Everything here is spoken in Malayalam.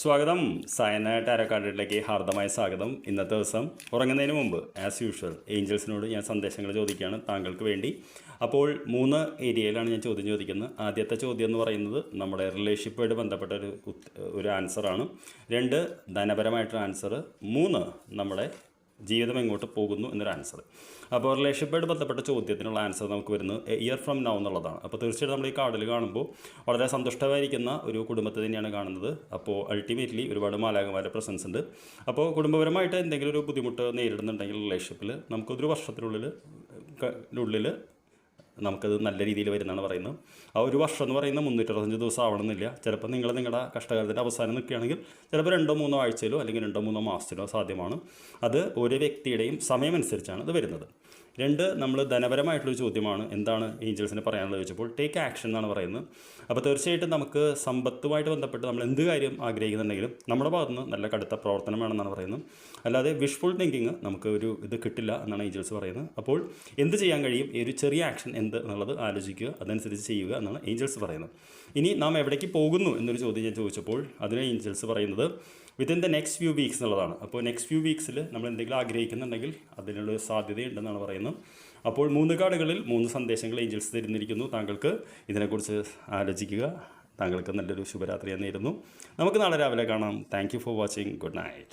സ്വാഗതം. സയന ടാരക്കാർഡിലേക്ക് ഹാർദമായ സ്വാഗതം. ഇന്നത്തെ ദിവസം ഉറങ്ങുന്നതിന് മുമ്പ് ആസ് യൂഷ്വൽ ഏഞ്ചൽസിനോട് ഞാൻ സന്ദേശങ്ങൾ ചോദിക്കുകയാണ് താങ്കൾക്ക് വേണ്ടി. അപ്പോൾ മൂന്ന് ഏരിയയിലാണ് ഞാൻ ചോദ്യം ചോദിക്കുന്നത്. ആദ്യത്തെ ചോദ്യം എന്ന് പറയുന്നത് നമ്മുടെ റിലേഷൻഷിപ്പുമായിട്ട് ബന്ധപ്പെട്ട ഒരു ഒരു ആൻസറാണ് രണ്ട് ധനപരമായിട്ടൊരു ആൻസർ മൂന്ന് നമ്മുടെ ജീവിതം എങ്ങോട്ട് പോകുന്നു എന്നൊരു ആൻസർ അപ്പോൾ റിലേഷൻഷിപ്പായിട്ട് ബന്ധപ്പെട്ട ചോദ്യത്തിനുള്ള ആൻസർ നമുക്ക് വരുന്നത് ഇയർ ഫ്രം നൗ എന്നുള്ളതാണ്. അപ്പോൾ തീർച്ചയായിട്ടും നമ്മൾ ഈ കാർഡിൽ കാണുമ്പോൾ വളരെ സന്തുഷ്ടമായിരിക്കുന്ന ഒരു കുടുംബത്തെ തന്നെയാണ് കാണുന്നത്. അപ്പോൾ അൾട്ടിമേറ്റ്ലി ഒരുപാട് മാലാകന്മാരുടെ പ്രസൻസ് ഉണ്ട്. അപ്പോൾ കുടുംബപരമായിട്ട് എന്തെങ്കിലും ഒരു ബുദ്ധിമുട്ട് നേരിടുന്നുണ്ടെങ്കിൽ റിലേഷൻഷിപ്പിൽ നമുക്കൊരു വർഷത്തിനുള്ളിൽ ഉള്ളിൽ നമുക്കത് നല്ല രീതിയിൽ വരുന്നതാണ് പറയുന്നത്. ആ ഒരു വർഷം എന്ന് പറയുന്നത് മുന്നൂറ്ററുപത്തഞ്ച് ദിവസം ആവണമെന്നില്ല ചിലപ്പോൾ നിങ്ങൾ നിങ്ങളുടെ കഷ്ടകാലത്തിന്റെ അവസാനം നിൽക്കുകയാണെങ്കിൽ ചിലപ്പോൾ രണ്ടോ മൂന്നോ ആഴ്ചയിലോ അല്ലെങ്കിൽ രണ്ടോ മൂന്നോ മാസത്തിലോ സാധ്യമാണ്. അത് ഓരോ വ്യക്തിയുടെയും സമയമനുസരിച്ചാണ് ഇത് വരുന്നത്. രണ്ട് നമ്മൾ ധനപരമായിട്ടുള്ളൊരു ചോദ്യമാണ്. എന്താണ് ഏഞ്ചൽസിന് പറയാനുള്ളത് ചോദിച്ചപ്പോൾ ടേക്ക് ആക്ഷൻ എന്നാണ് പറയുന്നത്. അപ്പോൾ തീർച്ചയായിട്ടും നമുക്ക് സമ്പത്തുമായിട്ട് ബന്ധപ്പെട്ട് നമ്മൾ എന്ത് കാര്യം ആഗ്രഹിക്കുന്നുണ്ടെങ്കിലും നമ്മുടെ ഭാഗത്തുനിന്ന് നല്ല കടുത്ത പ്രവർത്തനം വേണമെന്നാണ് പറയുന്നത്. അല്ലാതെ വിഷ്ഫുൾ തിങ്കിങ് നമുക്ക് ഒരു ഇത് കിട്ടില്ല എന്നാണ് ഏഞ്ചൽസ് പറയുന്നത്. അപ്പോൾ എന്ത് ചെയ്യാൻ കഴിയും? ഈ ഒരു ചെറിയ ആക്ഷൻ എന്ത് എന്നുള്ളത് ആലോചിക്കുക അതനുസരിച്ച് ചെയ്യുക എന്നാണ് ഏഞ്ചൽസ് പറയുന്നത്. ഇനി നാം എവിടേക്ക് പോകുന്നു എന്നൊരു ചോദ്യം ഞാൻ ചോദിച്ചപ്പോൾ അതിന് ഏഞ്ചൽസ് പറയുന്നത് within the next few weeks എന്നുള്ളതാണ്. അപ്പോൾ നെക്സ്റ്റ് ഫ്യൂ വീക്സിൽ നമ്മൾ എന്തെങ്കിലും ആഗ്രഹിക്കുന്നുണ്ടെങ്കിൽ അതിനുള്ള സാധ്യതയുണ്ടെന്നാണ് പറയുന്നത്. അപ്പോൾ മൂന്ന് കാർഡുകളിൽ മൂന്ന് സന്ദേശങ്ങൾ ഏഞ്ചൽസ് തരുന്നിരിക്കുന്നു. താങ്കൾക്ക് ഇതിനെക്കുറിച്ച് ആലോചിക്കുക. താങ്കൾക്ക് നല്ലൊരു ശുഭരാത്രി നേരുന്നു നമുക്ക് നാളെ രാവിലെ കാണാം. Thank for watching good night